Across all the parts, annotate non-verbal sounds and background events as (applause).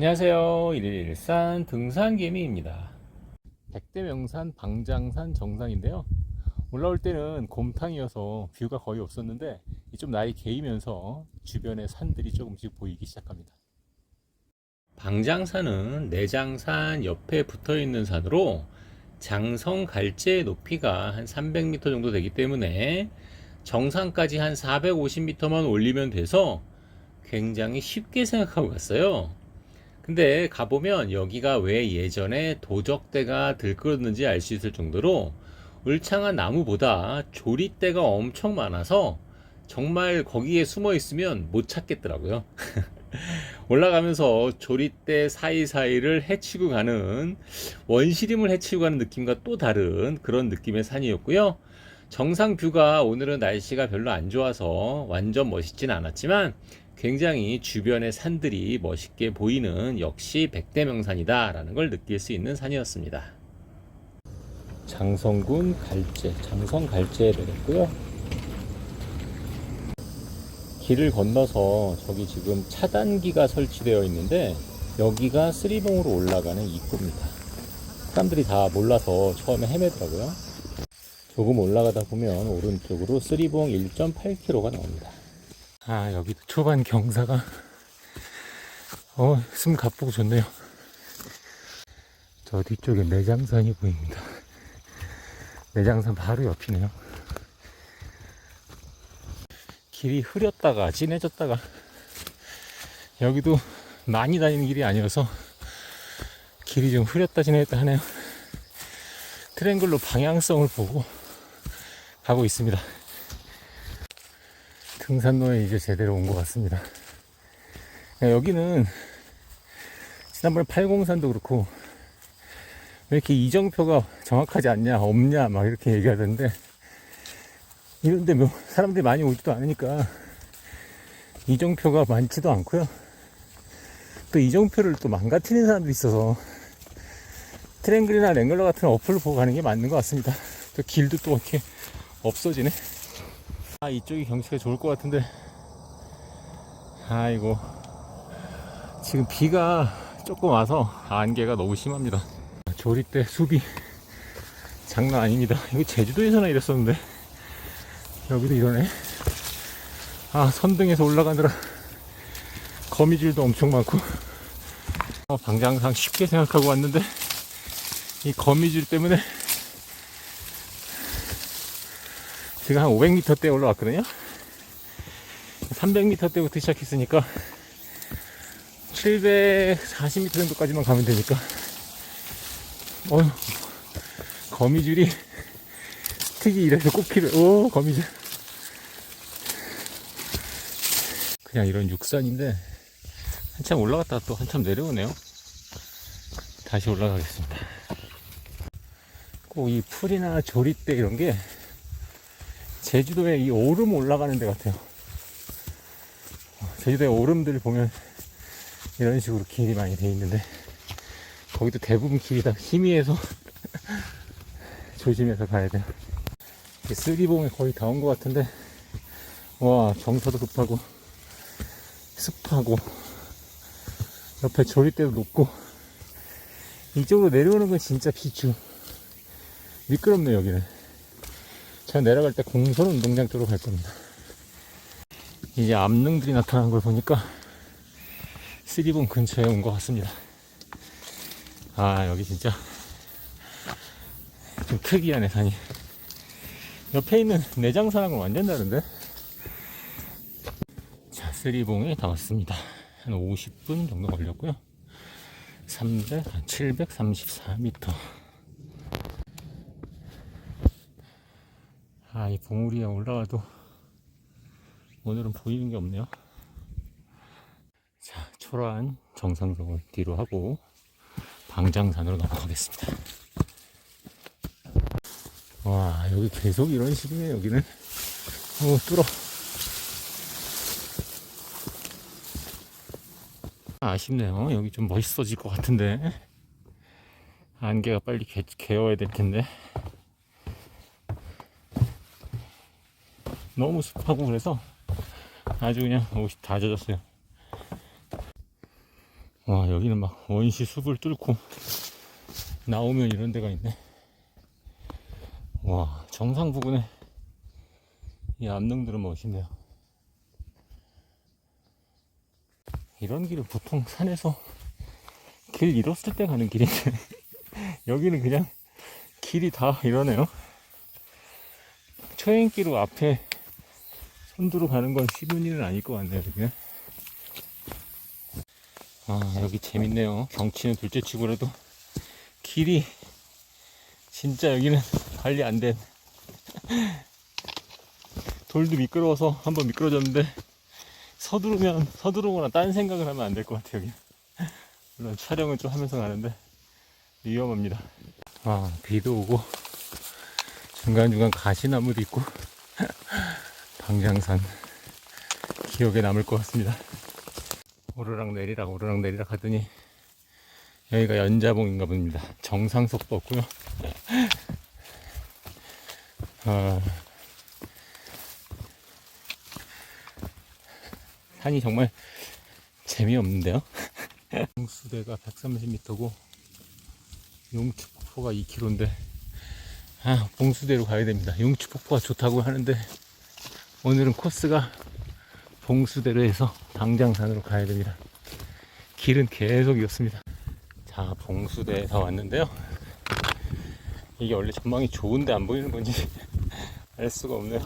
안녕하세요. 일일산 등산개미입니다. 백대명산 방장산 정상인데요. 올라올 때는 곰탕이어서 뷰가 거의 없었는데 좀 나이 개이면서 주변의 산들이 조금씩 보이기 시작합니다. 방장산은 내장산 옆에 붙어 있는 산으로 장성 갈제 높이가 한 300m 정도 되기 때문에 정상까지 한 450m만 올리면 돼서 굉장히 쉽게 생각하고 갔어요. 근데 가보면 여기가 왜 예전에 도적대가 들끓었는지 알 수 있을 정도로 울창한 나무보다 조리대가 엄청 많아서 정말 거기에 숨어 있으면 못 찾겠더라고요. (laughs) 올라가면서 조리대 사이사이를 헤치고 가는 원시림을 헤치고 가는 느낌과 또 다른 그런 느낌의 산이었고요. 정상 뷰가 오늘은 날씨가 별로 안 좋아서 완전 멋있진 않았지만 굉장히 주변의 산들이 멋있게 보이는 역시 백대명산이다라는 걸 느낄 수 있는 산이었습니다. 장성군 갈제, 장성 갈제를 했고요. 길을 건너서 저기 지금 차단기가 설치되어 있는데 여기가 쓰리봉으로 올라가는 입구입니다. 사람들이 다 몰라서 처음에 헤매더라고요. 조금 올라가다 보면 오른쪽으로 쓰리봉 1.8km가 나옵니다. 아 여기도 초반 경사가 어 숨 가쁘고 좋네요. 저 뒤쪽에 내장산이 보입니다. 내장산 바로 옆이네요. 길이 흐렸다가 진해졌다가 여기도 많이 다니는 길이 아니어서 길이 좀 흐렸다 진해졌다 하네요. 트랭글로 방향성을 보고 가고 있습니다. 등산로에 이제 제대로 온 것 같습니다. 여기는 지난번에 803도 그렇고 왜 이렇게 이정표가 정확하지 않냐 없냐 막 이렇게 얘기하던데 이런데 뭐 사람들이 많이 오지도 않으니까 이정표가 많지도 않고요. 또 이정표를 또 망가뜨리는 사람도 있어서 트랭글이나 랭글러 같은 어플을 보고 가는 게 맞는 것 같습니다. 또 길도 또 이렇게 없어지네. 아 이쪽이 경치가 좋을 것 같은데 아이고 지금 비가 조금 와서 안개가 너무 심합니다. 조리대 수비 장난 아닙니다. 이거 제주도에서나 이랬었는데 여기도 이러네. 아, 선등에서 올라가느라 거미줄도 엄청 많고 어, 방장상 쉽게 생각하고 왔는데 이 거미줄 때문에 지금 한 500m대 올라왔거든요. 300m대부터 시작했으니까 740m 정도까지만 가면 되니까 어휴 거미줄이 특이 이래서 꼭 필요해. 오, 거미줄. 그냥 이런 육산인데, 한참 올라갔다가 또 한참 내려오네요. 다시 올라가겠습니다. 꼭 이 풀이나 조리대 이런 게, 제주도에 이 오름 올라가는 데 같아요. 제주도에 오름들 보면, 이런 식으로 길이 많이 돼 있는데, 거기도 대부분 길이 다 희미해서, 조심해서 가야 돼요. 쓰리봉에 거의 다 온 것 같은데 와 경사도 급하고 습하고 옆에 조리대도 높고 이쪽으로 내려오는 건 진짜 비추 미끄럽네 여기는 제가 내려갈 때 공선 운동장 쪽으로 갈 겁니다 이제 암릉들이 나타난 걸 보니까 쓰리봉 근처에 온 것 같습니다 아 여기 진짜 좀 특이하네 산이 옆에 있는 내장산하고는 완전 다른데? 자, 쓰리봉에 다 왔습니다. 한 50분 정도 걸렸고요. 300, 734m. 아, 이 봉우리에 올라와도 오늘은 보이는 게 없네요. 자, 초라한 정상석을 뒤로 하고 방장산으로 넘어가겠습니다. 와 여기 계속 이런 식이네 여기는. 어 뚫어. 아쉽네요. 여기 좀 멋있어질 것 같은데. 안개가 빨리 개, 개어야 될 텐데 너무 습하고 그래서 아주 그냥 옷이 다 젖었어요 와, 여기는 막 원시 숲을 뚫고 나오면 이런 데가 있네. 와, 정상 부근에 이 암릉들은 멋있네요. 이런 길은 보통 산에서 길 잃었을 때 가는 길인데 (laughs) 여기는 그냥 길이 다 이러네요. 초행길로 앞에 선두로 가는 건 쉬운 일은 아닐 것 같네요, 여기는. 아, 여기 재밌네요. 경치는 둘째 치고라도 길이 진짜 여기는 (laughs) 관리 안 된. (laughs) 돌도 미끄러워서 한번 미끄러졌는데 서두르면 서두르거나 딴 생각을 하면 안 될 것 같아요, 여기. (laughs) 물론 촬영은 좀 하면서 가는데 위험합니다. 아, 비도 오고 중간중간 가시나무도 있고 방장산 기억에 남을 것 같습니다. 오르락 내리락 오르락 내리락 하더니 여기가 연자봉인가 봅니다. 정상석도 없고요. 아, 산이 정말 재미없는데요. 홍수대가 130m고 용추폭포가 2km인데 아 봉수대로 가야 됩니다. 용추폭포가 좋다고 하는데 오늘은 코스가 봉수대로 해서 방장산으로 가야 됩니다. 길은 계속 이었습니다. 자, 봉수대에 다 왔는데요. 이게 원래 전망이 좋은데 안 보이는 건지 (laughs) 알 수가 없네요.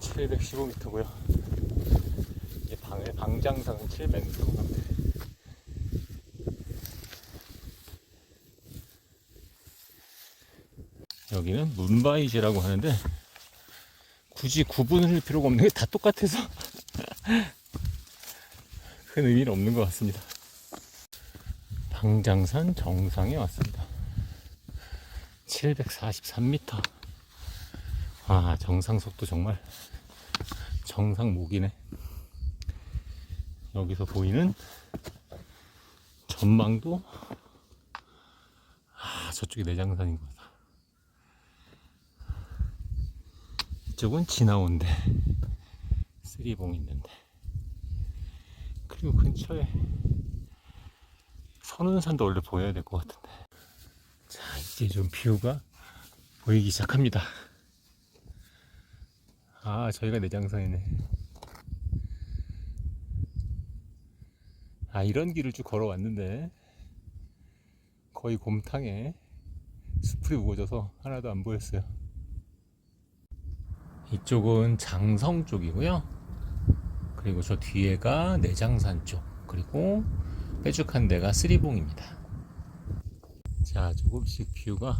715m고요. 이게 방, 방장산은 700m 같아요. 여기는 문바이제라고 하는데 굳이 구분을 할 필요가 없는 게 다 똑같아서 (laughs) 큰 의미는 없는 것 같습니다. 방장산 정상에 왔습니다. 743m. 아, 정상 속도 정말 정상 목이네. 여기서 보이는 전망도 아, 저쪽이 내장산인 것 같아. 이쪽은 지나온데 (laughs) 쓰리봉 있는데. 그리고 근처에 선운산도 원래 보여야 될 것 같은데. 자 이제 좀 뷰가 보이기 시작합니다. 아 저희가 내장산이네. 아 이런 길을 쭉 걸어왔는데 거의 곰탕에 숲이 우거져서 하나도 안 보였어요 이쪽은 장성 쪽이고요. 그리고 저 뒤에가 내장산 쪽. 그리고 빼죽한 데가 쓰리봉입니다. 자, 조금씩 뷰가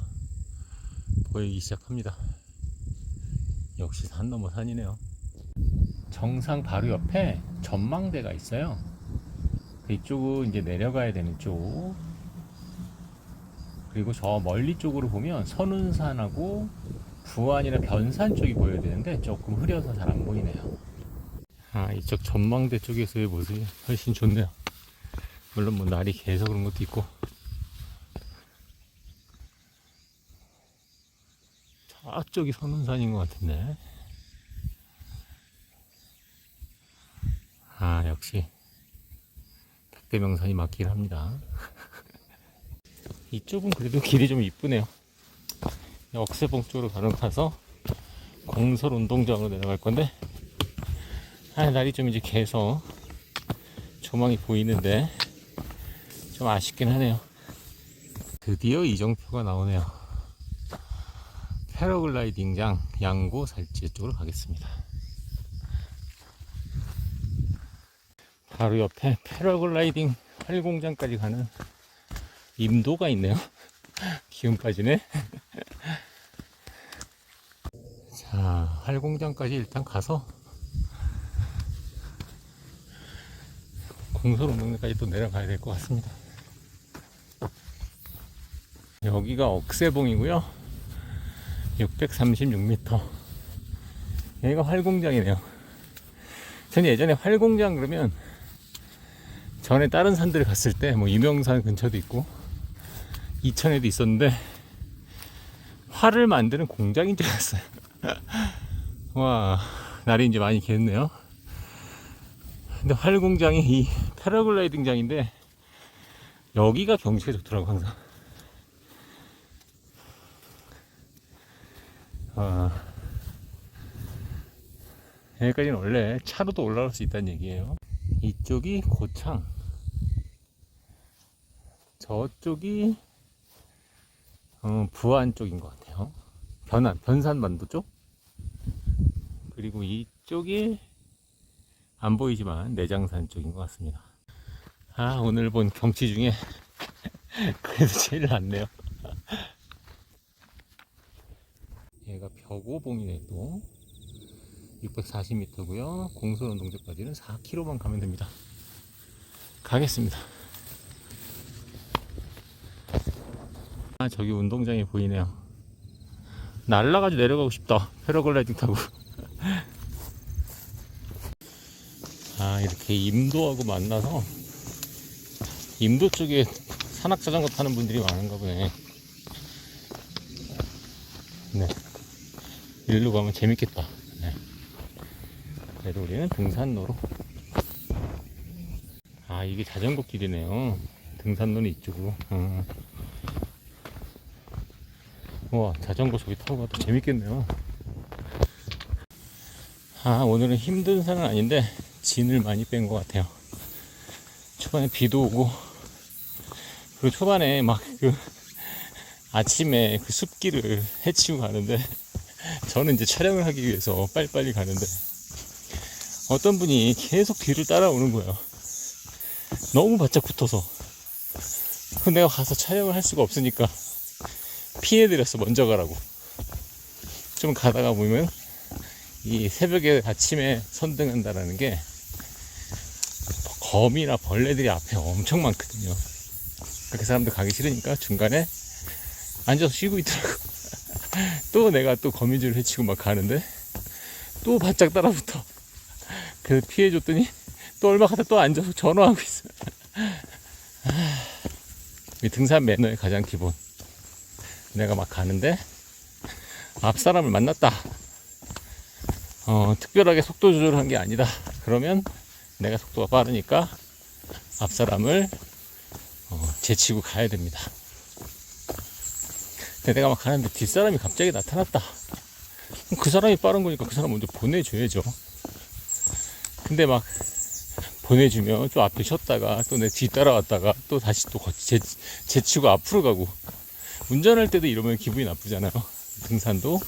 보이기 시작합니다. 역시 산 넘어 산이네요. 정상 바로 옆에 전망대가 있어요. 이쪽은 이제 내려가야 되는 쪽. 그리고 저 멀리 쪽으로 보면 선운산하고 부안이나 변산 쪽이 보여야 되는데 조금 흐려서 잘 안 보이네요. 아 이쪽 전망대 쪽에서의 모습이 훨씬 좋네요. 물론 뭐 날이 계속 그런 것도 있고 저쪽이 선운산인 것 같은데 아 역시 백대명산이 맞긴 합니다. (laughs) 이쪽은 그래도 길이 좀 이쁘네요. 억새봉 쪽으로 가는 가서 공설 운동장으로 내려갈 건데 아 날이 좀 이제 개서 조망이 보이는데 좀 아쉽긴 하네요. 드디어 이정표가 나오네요. 패러글라이딩장 양고 살지 쪽으로 가겠습니다. 바로 옆에 패러글라이딩 활공장까지 가는 임도가 있네요. (laughs) 기운 빠지네 자, 활공장까지 일단 가서 공설운동장까지 또 내려가야 될 것 같습니다. 여기가 억새봉이고요. 636m. 여기가 활공장이네요. 저는 예전에 활공장 그러면 전에 다른 산들 갔을 때 뭐 유명산 근처도 있고 이천에도 있었는데 활을 만드는 공장인 줄 알았어요. (laughs) 와, 날이 이제 많이 겠네요. 근데 활공장이 이 패러글라이딩장인데 여기가 경치가 좋더라고 항상. 아, 여기까지는 원래 차로도 올라갈 수 있다는 얘기예요. 이쪽이 고창, 저쪽이 어, 부안 쪽인 것 같아요. 변안, 변산반도 쪽. 그리고 이쪽이 안 보이지만 내장산 쪽인 것 같습니다. 아, 오늘 본 경치 중에 (laughs) 그래도 제일 낫네요. (laughs) 얘가 벽오봉이네 또. 640m고요. 공설운동장까지는 4km만 가면 됩니다. 가겠습니다. 아, 저기 운동장이 보이네요. 날라가지고 내려가고 싶다. 패러글라이딩 타고. 아, 이렇게 임도하고 만나서 임도 쪽에 산악 자전거 타는 분들이 많은가 보네. 네. 일로 가면 재밌겠다. 네. 그래도 우리는 등산로로. 아, 이게 자전거 길이네요. 등산로는 이쪽으로. 어. 우와, 자전거 저기 타고 가도 재밌겠네요. 아, 오늘은 힘든 산은 아닌데, 진을 많이 뺀 것 같아요. 초반에 비도 오고, 그리고 초반에 막 그, 아침에 그 숲길을 헤치고 가는데, 저는 이제 촬영을 하기 위해서 빨리빨리 가는데, 어떤 분이 계속 뒤를 따라오는 거예요. 너무 바짝 붙어서. 그 내가 가서 촬영을 할 수가 없으니까, 피해드렸어, 먼저 가라고. 좀 가다가 보면, 이 새벽에 아침에 선등한다라는 게, 거미나 벌레들이 앞에 엄청 많거든요. 그렇게 사람들 가기 싫으니까 중간에 앉아서 쉬고 있더라고. (laughs) 또 내가 또 거미줄 해치고 막 가는데, 또 바짝 따라붙어. 그래서 피해줬더니, 또 얼마 가다 또 앉아서 전화하고 있어. (laughs) 이 등산 매너의 가장 기본. 내가 막 가는데 앞 사람을 만났다. 어, 특별하게 속도 조절한 게 아니다. 그러면 내가 속도가 빠르니까 앞 사람을 어, 제치고 가야 됩니다. 근데 내가 막 가는데 뒷 사람이 갑자기 나타났다. 그 사람이 빠른 거니까 그 사람 먼저 보내줘야죠. 근데 막 보내주면 또 앞에 쉬었다가 또 내 뒤 따라왔다가 또 다시 또 거- 제, 제치고 앞으로 가고 운전할 때도 이러면 기분이 나쁘잖아요. (laughs) 등산도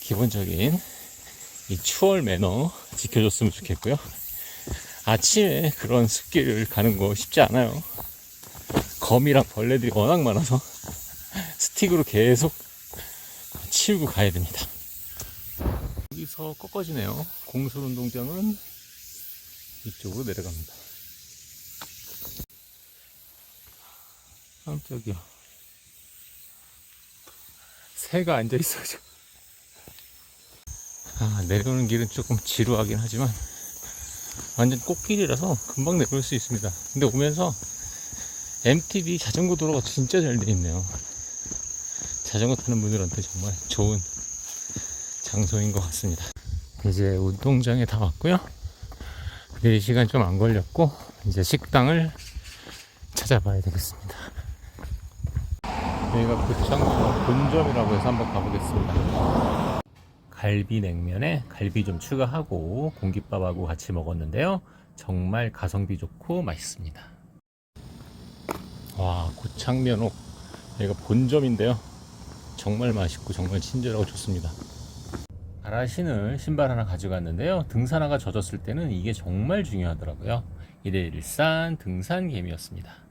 기본적인 이 추월 매너 지켜줬으면 좋겠고요. 아침에 그런 숲길을 가는 거 쉽지 않아요. 거미랑 벌레들이 워낙 많아서 (laughs) 스틱으로 계속 치우고 가야 됩니다. 여기서 꺾어지네요. 공설 운동장은 이쪽으로 내려갑니다. 깜짝이야. 새가 앉아 있어가지고. 아, 내려오는 길은 조금 지루하긴 하지만, 완전 꽃길이라서 금방 내려올 수 있습니다. 근데 오면서 MTB 자전거 도로가 진짜 잘 돼 있네요. 자전거 타는 분들한테 정말 좋은 장소인 것 같습니다. 이제 운동장에 다 왔고요. 내릴 시간 좀 안 걸렸고, 이제 식당을 찾아봐야 되겠습니다. 여기가 고창 본점이라고 해서 한번 가보겠습니다. 갈비 냉면에 갈비 좀 추가하고 공깃밥하고 같이 먹었는데요. 정말 가성비 좋고 맛있습니다. 와, 고창면옥. 여기가 본점인데요. 정말 맛있고 정말 친절하고 좋습니다. 아라신을 신발 하나 가져갔는데요. 등산화가 젖었을 때는 이게 정말 중요하더라고요. 일일산 등산 개미였습니다.